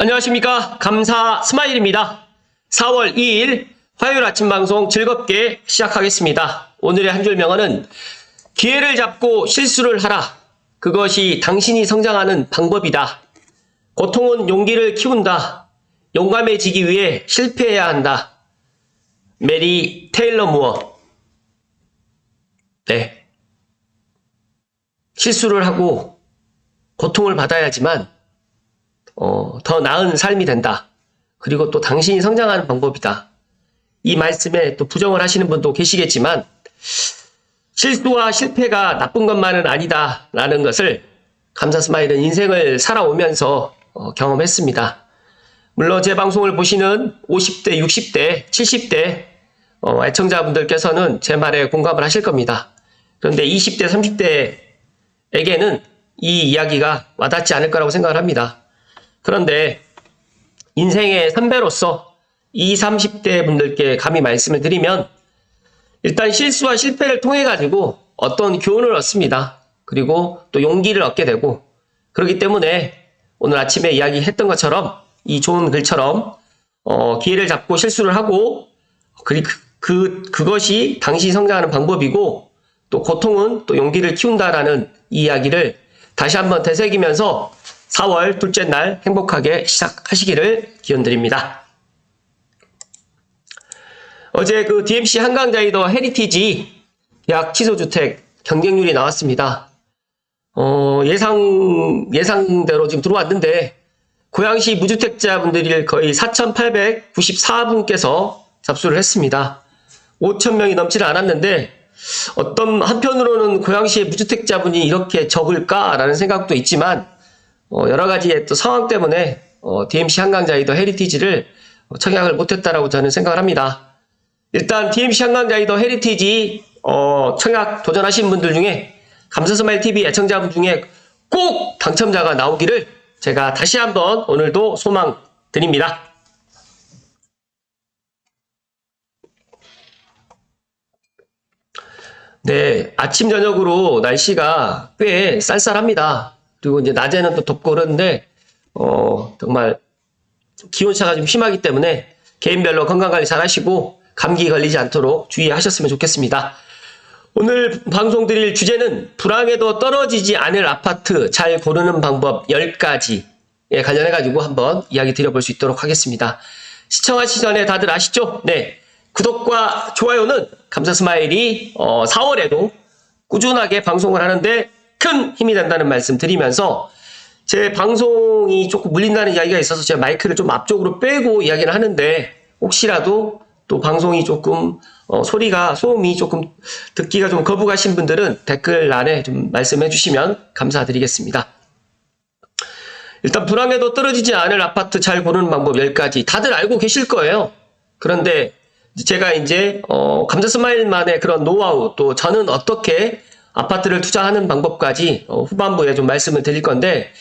안녕하십니까. 감사 스마일입니다. 4월 2일 화요일 아침 방송 즐겁게 시작하겠습니다. 오늘의 한 줄 명언은 기회를 잡고 실수를 하라. 그것이 당신이 성장하는 방법이다. 고통은 용기를 키운다. 용감해지기 위해 실패해야 한다. 메리 테일러 무어. 네. 실수를 하고 고통을 받아야지만 어, 더 나은 삶이 된다. 그리고 또 당신이 성장하는 방법이다. 이 말씀에 또 부정을 하시는 분도 계시겠지만 실수와 실패가 나쁜 것만은 아니다라는 것을 감사 스마일은 인생을 살아오면서 어, 경험했습니다. 물론 제 방송을 보시는 50대, 60대, 70대 어, 애청자분들께서는 제 말에 공감을 하실 겁니다. 그런데 20대, 30대에게는 이 이야기가 와닿지 않을 거라고 생각을 합니다. 그런데 인생의 선배로서 20, 30대 분들께 감히 말씀을 드리면 일단 실수와 실패를 통해 가지고 어떤 교훈을 얻습니다. 그리고 또 용기를 얻게 되고 그렇기 때문에 오늘 아침에 이야기했던 것처럼 이 좋은 글처럼 어, 기회를 잡고 실수를 하고 그, 그 그것이 당신이 성장하는 방법이고 또 고통은 또 용기를 키운다라는 이 이야기를 다시 한번 되새기면서 4월 둘째 날 행복하게 시작하시기를 기원드립니다. 어제 그 DMC 한강자이더 헤리티지 약 취소주택 경쟁률이 나왔습니다. 어, 예상, 예상대로 지금 들어왔는데, 고양시 무주택자분들이 거의 4,894분께서 접수를 했습니다. 5,000명이 넘지는 않았는데, 어떤 한편으로는 고양시의 무주택자분이 이렇게 적을까라는 생각도 있지만, 어, 여러 가지의 또 상황 때문에 어, DMC 한강자이더 헤리티지를 청약을 못했다라고 저는 생각을 합니다. 일단 DMC 한강자이더 헤리티지 어, 청약 도전하신 분들 중에 감사스마일 TV 애청자분 중에 꼭 당첨자가 나오기를 제가 다시 한번 오늘도 소망 드립니다. 네, 아침 저녁으로 날씨가 꽤 쌀쌀합니다. 그리고 이제 낮에는 또 덥고 그러는데 어, 정말 기온차가 좀 심하기 때문에 개인별로 건강관리 잘 하시고 감기 걸리지 않도록 주의하셨으면 좋겠습니다. 오늘 방송 드릴 주제는 불황에도 떨어지지 않을 아파트 잘 고르는 방법 10가지에 관련해 가지고 한번 이야기 드려볼 수 있도록 하겠습니다. 시청하시기 전에 다들 아시죠? 네. 구독과 좋아요는 감사 스마일이 어, 4월에도 꾸준하게 방송을 하는데 큰 힘이 된다는 말씀 드리면서 제 방송이 조금 물린다는 이야기가 있어서 제가 마이크를 좀 앞쪽으로 빼고 이야기를 하는데 혹시라도 또 방송이 조금 어, 소리가 소음이 조금 듣기가 좀 거부가신 분들은 댓글란에 좀 말씀해 주시면 감사드리겠습니다. 일단 불황에도 떨어지지 않을 아파트 잘 고르는 방법 10가지 다들 알고 계실 거예요. 그런데 제가 이제 어, 감자 스마일만의 그런 노하우 또 저는 어떻게 아파트를 투자하는 방법까지 어, 후반부에 좀 말씀을 드릴 건데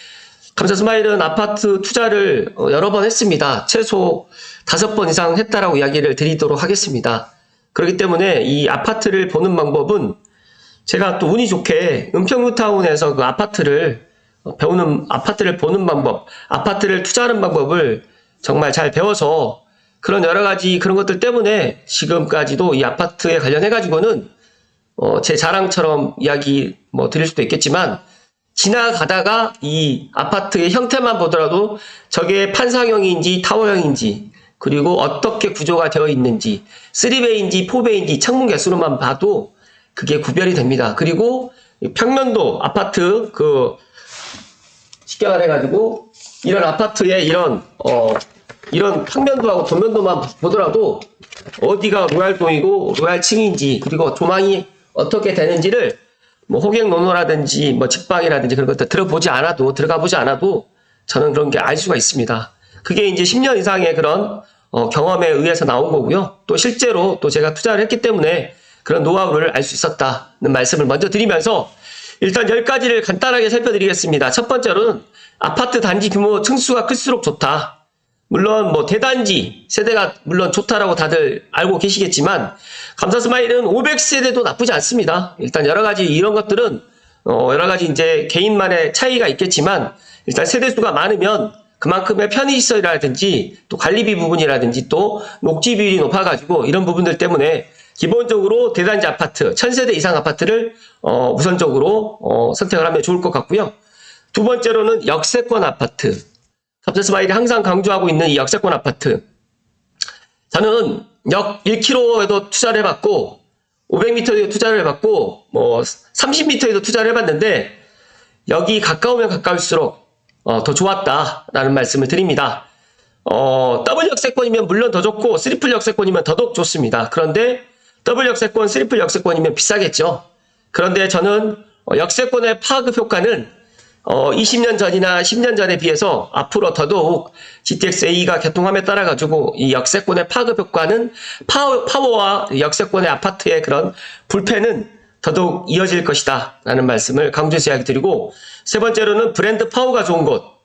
감사 스마일은 아파트 투자를 어, 여러 번 했습니다. 최소 다섯 번 이상 했다라고 이야기를 드리도록 하겠습니다. 그렇기 때문에 이 아파트를 보는 방법은 제가 또 운이 좋게 은평뉴타운에서 그 아파트를 어, 배우는 아파트를 보는 방법, 아파트를 투자하는 방법을 정말 잘 배워서 그런 여러 가지 그런 것들 때문에 지금까지도 이 아파트에 관련해 가지고는 어, 제 자랑처럼 이야기 뭐 드릴 수도 있겠지만 지나가다가 이 아파트의 형태만 보더라도 저게 판상형인지 타워형인지 그리고 어떻게 구조가 되어 있는지 3배인지 4배인지 창문 개수로만 봐도 그게 구별이 됩니다. 그리고 평면도 아파트 그 쉽게 말해가지고 이런 아파트의 이런 어 이런 평면도하고 도면도만 보더라도 어디가 로얄동이고 로얄층인지 그리고 조망이 어떻게 되는지를 뭐 호객 논어라든지 뭐 직방이라든지 그런 것들 들어보지 않아도 들어가 보지 않아도 저는 그런 게 알 수가 있습니다. 그게 이제 10년 이상의 그런 어, 경험에 의해서 나온 거고요. 또 실제로 또 제가 투자를 했기 때문에 그런 노하우를 알 수 있었다는 말씀을 먼저 드리면서 일단 10가지를 간단하게 살펴드리겠습니다. 첫 번째로는 아파트 단지 규모 층수가 클수록 좋다. 물론 뭐 대단지 세대가 물론 좋다라고 다들 알고 계시겠지만 감사 스마일은 500세대도 나쁘지 않습니다. 일단 여러 가지 이런 것들은 어 여러 가지 이제 개인만의 차이가 있겠지만 일단 세대 수가 많으면 그만큼의 편의시설이라든지 또 관리비 부분이라든지 또 녹지 비율이 높아가지고 이런 부분들 때문에 기본적으로 대단지 아파트, 천세대 이상 아파트를 어, 우선적으로 어, 선택을 하면 좋을 것 같고요. 두 번째로는 역세권 아파트. 갑자스마일이 항상 강조하고 있는 이 역세권 아파트. 저는 역 1km에도 투자를 해봤고 500m에도 투자를 해봤고 뭐 30m에도 투자를 해봤는데 여기 가까우면 가까울수록 어, 더 좋았다라는 말씀을 드립니다. 어, 더블 역세권이면 물론 더 좋고 트리플 역세권이면 더더욱 좋습니다. 그런데 더블 역세권, 트리플 역세권이면 비싸겠죠. 그런데 저는 어, 역세권의 파급 효과는 어, 20년 전이나 10년 전에 비해서 앞으로 더더욱 GTX-A가 개통함에 따라 가지고 이 역세권의 파급 효과는 파워, 파워와 역세권의 아파트의 그런 불패는 더더욱 이어질 것이다 라는 말씀을 강조해서 이야기 드리고 세 번째로는 브랜드 파워가 좋은 곳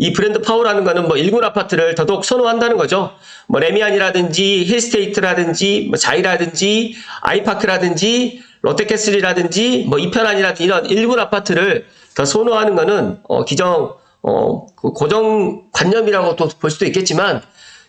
이 브랜드 파워라는 거는 뭐 일군 아파트를 더더욱 선호한다는 거죠. 뭐 레미안이라든지 힐스테이트라든지 뭐 자이라든지 아이파크라든지 롯데캐슬이라든지 뭐 이편안이라든지 이런 일군 아파트를 더 선호하는 거는 어 기정 어 그 고정 관념이라고 또 볼 수도 있겠지만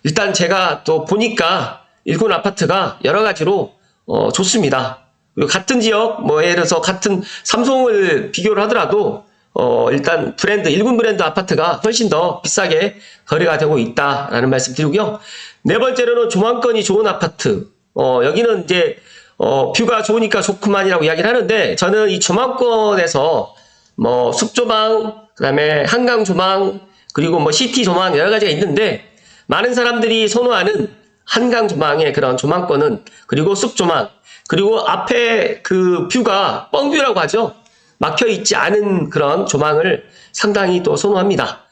일단 제가 또 보니까 일군 아파트가 여러 가지로 어 좋습니다. 그리고 같은 지역 뭐 예를 들어서 같은 삼성을 비교를 하더라도 어, 일단 브랜드, 일군 브랜드 아파트가 훨씬 더 비싸게 거래가 되고 있다라는 말씀 드리고요. 네 번째로는 조망권이 좋은 아파트. 어, 여기는 이제, 어, 뷰가 좋으니까 좋구만이라고 이야기를 하는데, 저는 이 조망권에서 뭐, 숲조망, 그 다음에 한강 조망, 그리고 뭐, 시티 조망 여러 가지가 있는데, 많은 사람들이 선호하는 한강 조망의 그런 조망권은, 그리고 숲 조망, 그리고 앞에 그 뷰가 뻥뷰라고 하죠. 막혀 있지 않은 그런 조망을 상당히 또 선호합니다.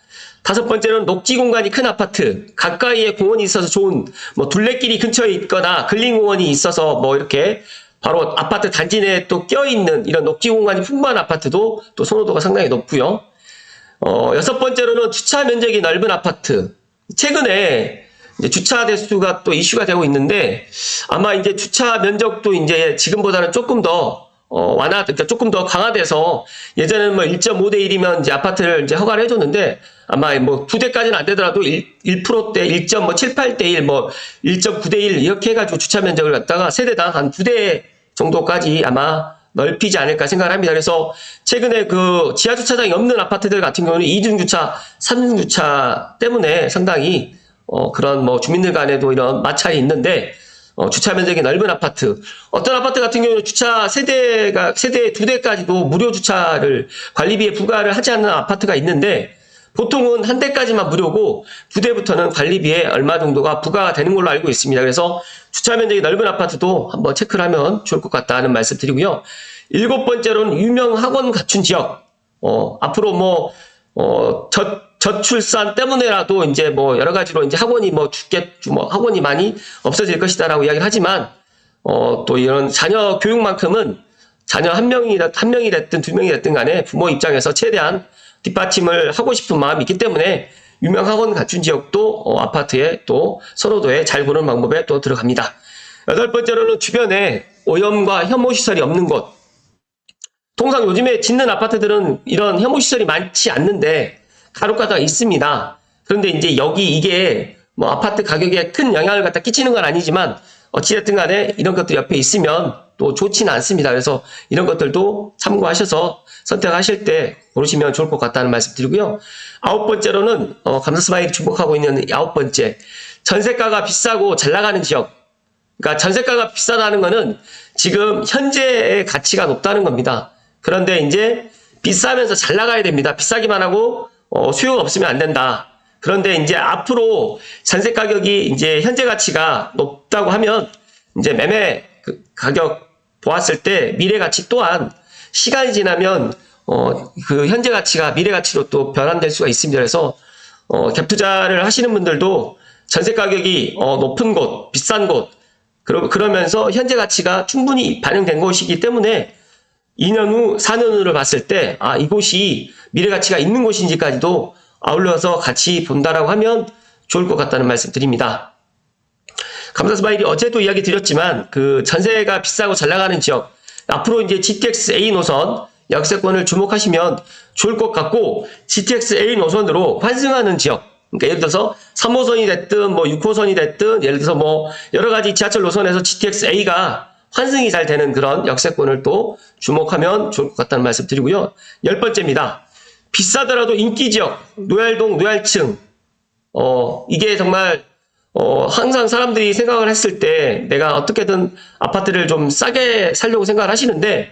다섯 번째는 녹지 공간이 큰 아파트, 가까이에 공원이 있어서 좋은 뭐 둘레길이 근처에 있거나 근린 공원이 있어서 뭐 이렇게 바로 아파트 단지 내에 또 껴있는 이런 녹지 공간이 풍부한 아파트도 또 선호도가 상당히 높고요. 어, 여섯 번째로는 주차 면적이 넓은 아파트. 최근에 주차 대수가 또 이슈가 되고 있는데 아마 이제 주차 면적도 이제 지금보다는 조금 더 어, 완화, 그러니까 조금 더 강화돼서 예전에는 뭐 1.5대 1이면 이제 아파트를 이제 허가를 해줬는데 아마 뭐 2대까지는 안 되더라도 1, 1%대 1.78대 1, 뭐 1.9대 1 이렇게 해가지고 주차 면적을 갖다가 세대당 한 2대 정도까지 아마 넓히지 않을까 생각을 합니다. 그래서 최근에 그 지하 주차장이 없는 아파트들 같은 경우는 2중 주차, 3중 주차 때문에 상당히 어, 그런 뭐 주민들 간에도 이런 마찰이 있는데 어, 주차 면적이 넓은 아파트. 어떤 아파트 같은 경우는 주차 세대가, 세대 두 대까지도 무료 주차를 관리비에 부과를 하지 않는 아파트가 있는데, 보통은 한 대까지만 무료고, 두 대부터는 관리비에 얼마 정도가 부과가 되는 걸로 알고 있습니다. 그래서 주차 면적이 넓은 아파트도 한번 체크를 하면 좋을 것 같다는 말씀 드리고요. 일곱 번째로는 유명 학원 갖춘 지역. 어, 앞으로 뭐, 어, 저, 저출산 때문에라도 이제 뭐 여러 가지로 이제 학원이 뭐 죽겠, 뭐 학원이 많이 없어질 것이다라고 이야기를 하지만, 어, 또 이런 자녀 교육만큼은 자녀 한 명이, 한 명이 됐든 두 명이 됐든 간에 부모 입장에서 최대한 뒷받침을 하고 싶은 마음이 있기 때문에 유명 학원 갖춘 지역도 어, 아파트에 또 선호도에 잘 보는 방법에 또 들어갑니다. 여덟 번째로는 주변에 오염과 혐오 시설이 없는 곳. 통상 요즘에 짓는 아파트들은 이런 혐오 시설이 많지 않는데 가로가다가 있습니다. 그런데 이제 여기 이게 뭐 아파트 가격에 큰 영향을 갖다 끼치는 건 아니지만 어찌됐든 간에 이런 것들 옆에 있으면 또 좋지는 않습니다. 그래서 이런 것들도 참고하셔서 선택하실 때 고르시면 좋을 것 같다는 말씀 드리고요. 아홉 번째로는 어, 감사 스마일이 주목하고 있는 아홉 번째 전세가가 비싸고 잘 나가는 지역 그러니까 전세가가 비싸다는 거는 지금 현재의 가치가 높다는 겁니다. 그런데 이제 비싸면서 잘 나가야 됩니다. 비싸기만 하고 어, 수요가 없으면 안 된다. 그런데 이제 앞으로 전세 가격이 이제 현재 가치가 높다고 하면 이제 매매 그 가격 보았을 때 미래 가치 또한 시간이 지나면 어, 그 현재 가치가 미래 가치로 또 변환될 수가 있습니다. 그래서 어, 갭 투자를 하시는 분들도 전세 가격이 어, 높은 곳, 비싼 곳, 그러, 그러면서 현재 가치가 충분히 반영된 곳이기 때문에 2년 후, 4년 후를 봤을 때, 아, 이곳이 미래 가치가 있는 곳인지까지도 아울러서 같이 본다라고 하면 좋을 것 같다는 말씀 드립니다. 감사 스마일이 어제도 이야기 드렸지만, 그 전세가 비싸고 잘 나가는 지역, 앞으로 이제 GTX A 노선, 역세권을 주목하시면 좋을 것 같고, GTX A 노선으로 환승하는 지역, 그러니까 예를 들어서 3호선이 됐든 뭐 6호선이 됐든 예를 들어서 뭐 여러 가지 지하철 노선에서 GTX-A가 환승이 잘 되는 그런 역세권을 또 주목하면 좋을 것 같다는 말씀 드리고요. 열 번째입니다. 비싸더라도 인기 지역, 노얄동, 노얄층, 어, 이게 정말, 어, 항상 사람들이 생각을 했을 때 내가 어떻게든 아파트를 좀 싸게 살려고 생각을 하시는데,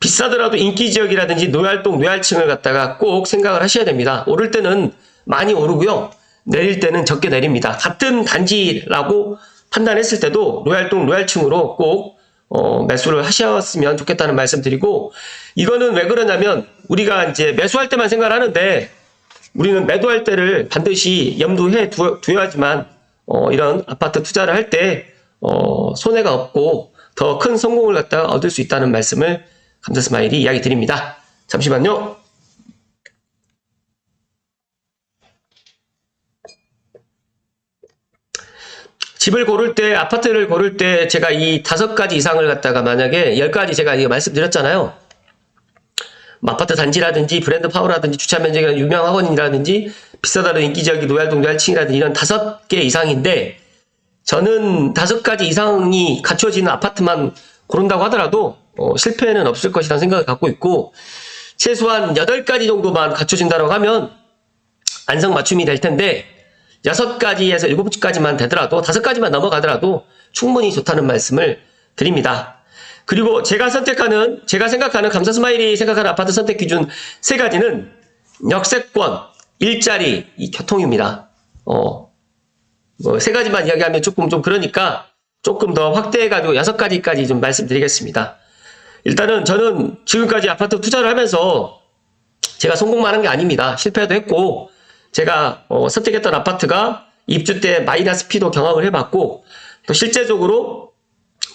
비싸더라도 인기 지역이라든지 노얄동, 노얄층을 갖다가 꼭 생각을 하셔야 됩니다. 오를 때는 많이 오르고요. 내릴 때는 적게 내립니다. 같은 단지라고 판단했을 때도 노얄동, 노얄층으로 꼭 어, 매수를 하셨으면 좋겠다는 말씀 드리고 이거는 왜 그러냐면 우리가 이제 매수할 때만 생각을 하는데 우리는 매도할 때를 반드시 염두해 두, 두어야지만 어, 이런 아파트 투자를 할 때 어, 손해가 없고 더 큰 성공을 갖다가 얻을 수 있다는 말씀을 감사 스마일이 이야기 드립니다. 잠시만요. 집을 고를 때, 아파트를 고를 때 제가 이 다섯 가지 이상을 갖다가 만약에 열 가지 제가 이거 말씀드렸잖아요. 뭐 아파트 단지라든지 브랜드 파워라든지 주차 면적이라든지 유명 학원이라든지 비싸다는 인기적인 노얄동 노얄층이라든지 이런 다섯 개 이상인데 저는 다섯 가지 이상이 갖춰지는 아파트만 고른다고 하더라도 어, 실패는 없을 것이라는 생각을 갖고 있고 최소한 여덟 가지 정도만 갖춰진다고 하면 안성맞춤이 될 텐데 여섯 가지에서 일곱 가지만 되더라도 다섯 가지만 넘어가더라도 충분히 좋다는 말씀을 드립니다. 그리고 제가 선택하는 제가 생각하는 감사 스마일이 생각하는 아파트 선택 기준 세 가지는 역세권, 일자리, 이 교통입니다. 어, 뭐 세 가지만 이야기하면 조금 좀 그러니까 조금 더 확대해가지고 여섯 가지까지 좀 말씀드리겠습니다. 일단은 저는 지금까지 아파트 투자를 하면서 제가 성공만 한 게 아닙니다. 실패도 했고 제가 어, 선택했던 아파트가 입주 때 마이너스 피도 경험을 해봤고 또 실제적으로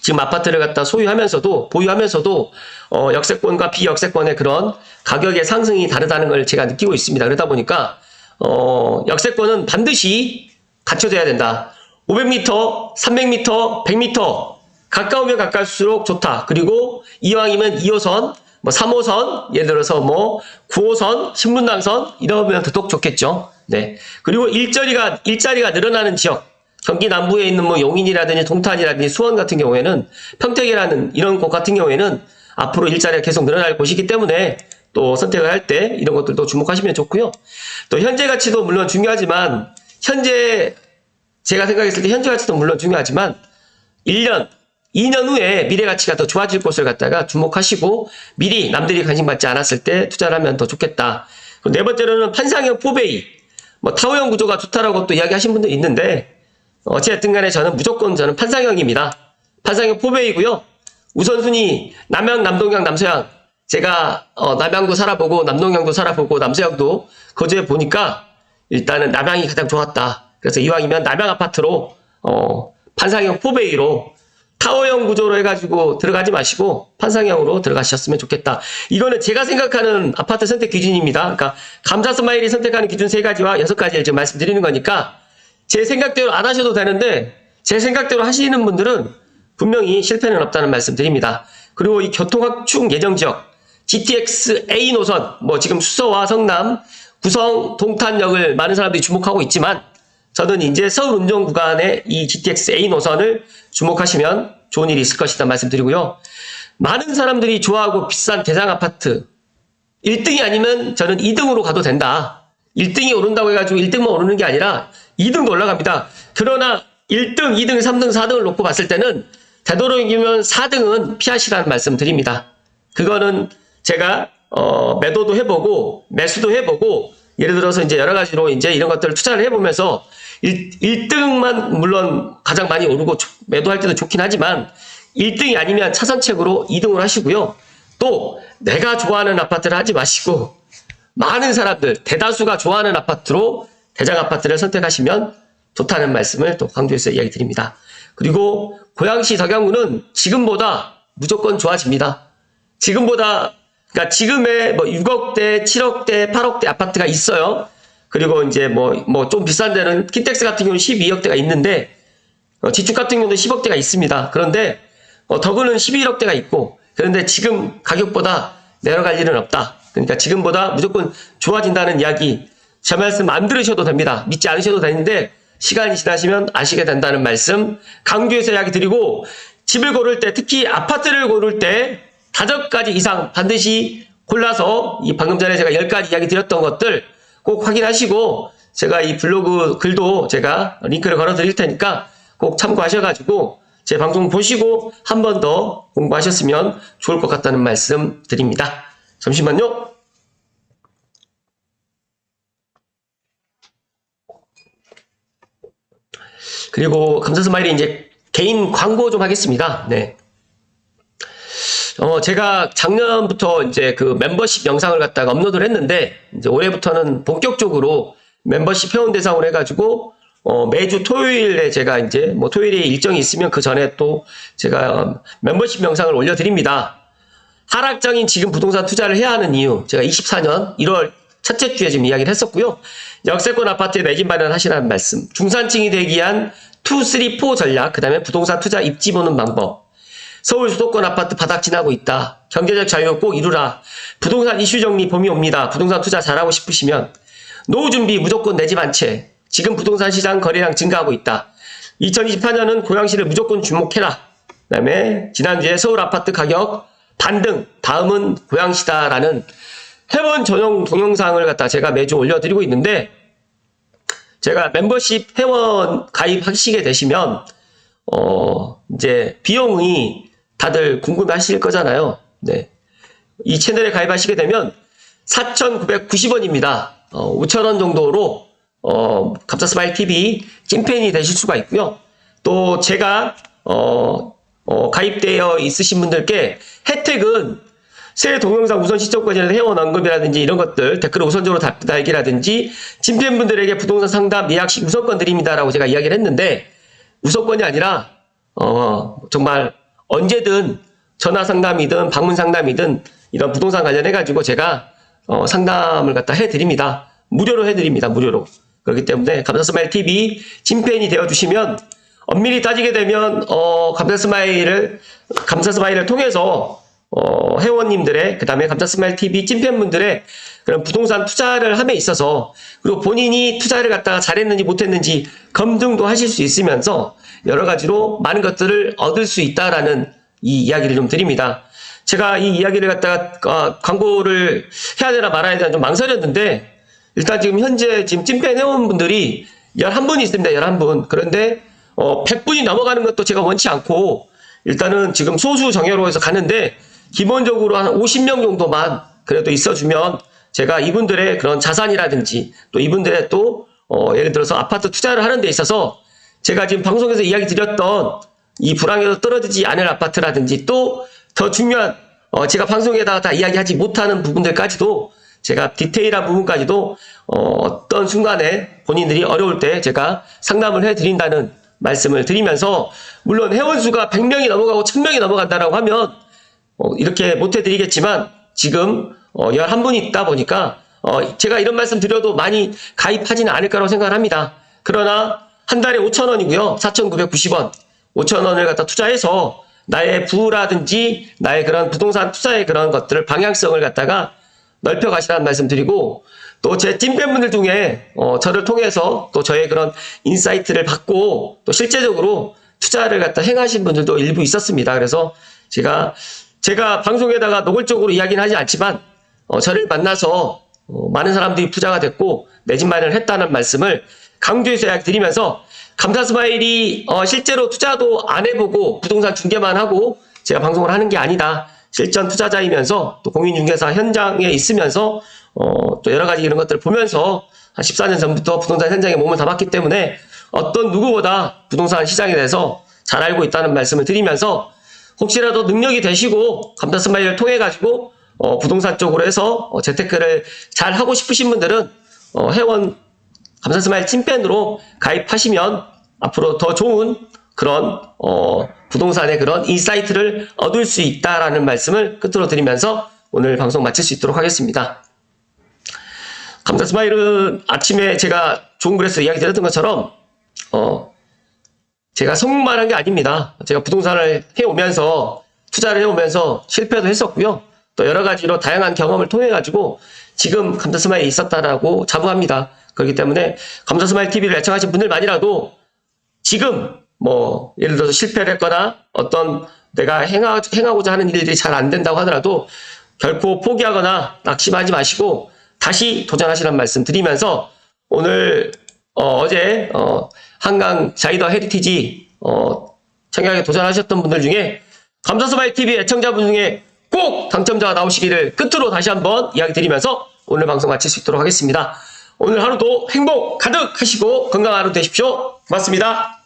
지금 아파트를 갖다 소유하면서도 보유하면서도 어, 역세권과 비역세권의 그런 가격의 상승이 다르다는 걸 제가 느끼고 있습니다. 그러다 보니까 어, 역세권은 반드시 갖춰져야 된다. 500m, 300m, 100m 가까우면 가까울수록 좋다. 그리고 이왕이면 2호선, 뭐 3호선, 예를 들어서 뭐 9호선, 신분당선 이러면 더더욱 좋겠죠. 네. 그리고 일자리가 일자리가 늘어나는 지역, 경기 남부에 있는 뭐 용인이라든지 동탄이라든지 수원 같은 경우에는 평택이라는 이런 곳 같은 경우에는 앞으로 일자리가 계속 늘어날 곳이기 때문에 또 선택을 할 때 이런 것들도 주목하시면 좋고요. 또 현재 가치도 물론 중요하지만 현재 제가 생각했을 때 현재 가치도 물론 중요하지만 1년, 2년 후에 미래 가치가 더 좋아질 곳을 갖다가 주목하시고 미리 남들이 관심 받지 않았을 때 투자를 하면 더 좋겠다. 네 번째로는 판상형 포베이, 뭐 타워형 구조가 좋다라고 또 이야기하신 분도 있는데 어찌됐든 간에 저는 무조건 저는 판상형입니다. 판상형 포베이고요. 우선순위 남양, 남동양, 남서양 제가 어, 남양도 살아보고 남동양도 살아보고 남서양도 거주해 보니까 일단은 남양이 가장 좋았다. 그래서 이왕이면 남양 아파트로 어, 판상형 포베이로 타워형 구조로 해가지고 들어가지 마시고 판상형으로 들어가셨으면 좋겠다. 이거는 제가 생각하는 아파트 선택 기준입니다. 그러니까 감사 스마일이 선택하는 기준 세 가지와 여섯 가지를 지금 말씀드리는 거니까 제 생각대로 안 하셔도 되는데 제 생각대로 하시는 분들은 분명히 실패는 없다는 말씀 드립니다. 그리고 이 교통확충 예정 지역 GTX A 노선 뭐 지금 수서와 성남, 구성, 동탄역을 많은 사람들이 주목하고 있지만 저는 이제 서울 운전 구간의 이 GTX A 노선을 주목하시면 좋은 일이 있을 것이다 말씀드리고요. 많은 사람들이 좋아하고 비싼 대장 아파트 1등이 아니면 저는 2등으로 가도 된다. 1등이 오른다고 해가지고 1등만 오르는 게 아니라 2등도 올라갑니다. 그러나 1등, 2등, 3등, 4등을 놓고 봤을 때는 되도록이면 4등은 피하시라는 말씀 드립니다. 그거는 제가 어, 매도도 해보고 매수도 해보고 예를 들어서 이제 여러 가지로 이제 이런 것들을 투자를 해보면서 1, 등만 물론 가장 많이 오르고 조- 매도할 때도 좋긴 하지만 1등이 아니면 차선책으로 2등을 하시고요. 또 내가 좋아하는 아파트를 하지 마시고 많은 사람들 대다수가 좋아하는 아파트로 대장 아파트를 선택하시면 좋다는 말씀을 또 강조해서 이야기 드립니다. 그리고 고양시 덕양구는 지금보다 무조건 좋아집니다. 지금보다 그러니까 지금의 뭐 6억대, 7억대, 8억대 아파트가 있어요. 그리고 이제 뭐 뭐 좀 비싼 데는 킨텍스 같은 경우는 12억대가 있는데 어, 지축 같은 경우도 10억대가 있습니다. 그런데 어, 더구는 11억대가 있고 그런데 지금 가격보다 내려갈 일은 없다. 그러니까 지금보다 무조건 좋아진다는 이야기 제 말씀 안 들으셔도 됩니다. 믿지 않으셔도 되는데 시간이 지나시면 아시게 된다는 말씀 강조해서 이야기 드리고 집을 고를 때 특히 아파트를 고를 때 다섯 가지 이상 반드시 골라서 이 방금 전에 제가 열 가지 이야기 드렸던 것들 꼭 확인하시고 제가 이 블로그 글도 제가 링크를 걸어 드릴 테니까 꼭 참고하셔가지고 제 방송 보시고 한 번 더 공부하셨으면 좋을 것 같다는 말씀 드립니다. 잠시만요. 그리고 감사 스마일이 이제 개인 광고 좀 하겠습니다. 네. 어, 제가 작년부터 이제 그 멤버십 영상을 갖다가 업로드를 했는데, 이제 올해부터는 본격적으로 멤버십 회원 대상으로 해가지고, 어, 매주 토요일에 제가 이제 뭐 토요일에 일정이 있으면 그 전에 또 제가 어, 멤버십 영상을 올려드립니다. 하락장인 지금 부동산 투자를 해야 하는 이유, 제가 24년 1월 첫째 주에 지금 이야기를 했었고요. 역세권 아파트에 매진 마련하시라는 말씀, 중산층이 되기 위한 2, 3, 4 전략, 그 다음에 부동산 투자 입지 보는 방법, 서울 수도권 아파트 바닥 지나고 있다. 경제적 자유 꼭 이루라. 부동산 이슈 정리 봄이 옵니다. 부동산 투자 잘하고 싶으시면 노후 준비 무조건 내집한 채. 지금 부동산 시장 거래량 증가하고 있다. 2024년은 고양시를 무조건 주목해라. 그다음에 지난주에 서울 아파트 가격 반등. 다음은 고양시다라는 회원 전용 동영상을 갖다 제가 매주 올려드리고 있는데 제가 멤버십 회원 가입하시게 되시면 어 이제 비용이 다들 궁금해 하실 거잖아요. 네. 이 채널에 가입하시게 되면 4,990원입니다. 어, 5,000원 정도로 어, 감사스마일 TV 찐팬이 되실 수가 있고요. 또 제가 어, 어, 가입되어 있으신 분들께 혜택은 새 동영상 우선 시청권이나 회원 언급이라든지 이런 것들 댓글을 우선적으로 답- 달기라든지 찐팬분들에게 부동산 상담 예약식 우선권 드립니다라고 제가 이야기를 했는데 우선권이 아니라 어, 정말 언제든 전화 상담이든 방문 상담이든 이런 부동산 관련해 가지고 제가 어, 상담을 갖다 해드립니다. 무료로 해드립니다. 무료로. 그렇기 때문에 감사스마일 TV 찐팬이 되어주시면 엄밀히 따지게 되면 어, 감사스마일을 감사스마일을 통해서 어, 회원님들의 그다음에 감사스마일 TV 찐팬분들의 그런 부동산 투자를 함에 있어서 그리고 본인이 투자를 갖다가 잘했는지 못했는지 검증도 하실 수 있으면서 여러 가지로 많은 것들을 얻을 수 있다라는 이 이야기를 좀 드립니다. 제가 이 이야기를 갖다가 어, 광고를 해야 되나 말아야 되나 좀 망설였는데 일단 지금 현재 지금 찐팬 회원분들이 11분이 있습니다. 11분. 그런데 어 100분이 넘어가는 것도 제가 원치 않고 일단은 지금 소수 정예로 해서 가는데 기본적으로 한 50명 정도만 그래도 있어주면 제가 이분들의 그런 자산이라든지 또 이분들의 또 어, 예를 들어서 아파트 투자를 하는 데 있어서 제가 지금 방송에서 이야기 드렸던 이 불황에서 떨어지지 않을 아파트라든지 또 더 중요한 어, 제가 방송에다가 다 이야기하지 못하는 부분들까지도 제가 디테일한 부분까지도 어, 떤 순간에 본인들이 어려울 때 제가 상담을 해드린다는 말씀을 드리면서 물론 회원수가 100명이 넘어가고 1000명이 넘어간다라고 하면 어, 이렇게 못 해드리겠지만 지금 어, 11분이 있다 보니까 어, 제가 이런 말씀 드려도 많이 가입하지는 않을 거라고 생각을 합니다. 그러나 한 달에 5,000원이고요. 4,990원. 5,000원을 갖다 투자해서 나의 부라든지 나의 그런 부동산 투자의 그런 것들을 방향성을 갖다가 넓혀 가시라는 말씀 드리고 또 제 찐팬분들 중에 어, 저를 통해서 또 저의 그런 인사이트를 받고 또 실제적으로 투자를 갖다 행하신 분들도 일부 있었습니다. 그래서 제가 제가 방송에다가 노골적으로 이야기는 하지 않지만 어, 저를 만나서 어, 많은 사람들이 부자가 됐고 내 집 마련을 했다는 말씀을 강조해서 이야기 드리면서 감사 스마일이 어, 실제로 투자도 안 해보고 부동산 중개만 하고 제가 방송을 하는 게 아니다. 실전 투자자이면서 또 공인중개사 현장에 있으면서 어, 또 여러 가지 이런 것들을 보면서 한 14년 전부터 부동산 현장에 몸을 담았기 때문에 어떤 누구보다 부동산 시장에 대해서 잘 알고 있다는 말씀을 드리면서 혹시라도 능력이 되시고 감사 스마일을 통해 가지고 어, 부동산 쪽으로 해서 어, 재테크를 잘 하고 싶으신 분들은 어, 회원 감사 스마일 찐팬으로 가입하시면 앞으로 더 좋은 그런 어, 부동산의 그런 인사이트를 얻을 수 있다라는 말씀을 끝으로 드리면서 오늘 방송 마칠 수 있도록 하겠습니다. 감사 스마일은 아침에 제가 좋은 글에서 이야기 드렸던 것처럼 어, 제가 성공만 한 게 아닙니다. 제가 부동산을 해오면서 투자를 해오면서 실패도 했었고요. 또 여러 가지로 다양한 경험을 통해 가지고 지금 감사스마일에 있었다라고 자부합니다. 그렇기 때문에 감사 스마일 TV를 애청하신 분들만이라도 지금 뭐 예를 들어서 실패를 했거나 어떤 내가 행하, 행하고자 하는 일들이 잘 안 된다고 하더라도 결코 포기하거나 낙심하지 마시고 다시 도전하시라는 말씀 드리면서 오늘 어, 제 한강 자이더 헤리티지 어, 청약에 도전하셨던 분들 중에 감사스마일 TV 애청자분 중에 꼭 당첨자가 나오시기를 끝으로 다시 한번 이야기 드리면서 오늘 방송 마칠 수 있도록 하겠습니다. 오늘 하루도 행복 가득 하시고 건강한 하루 되십시오. 고맙습니다.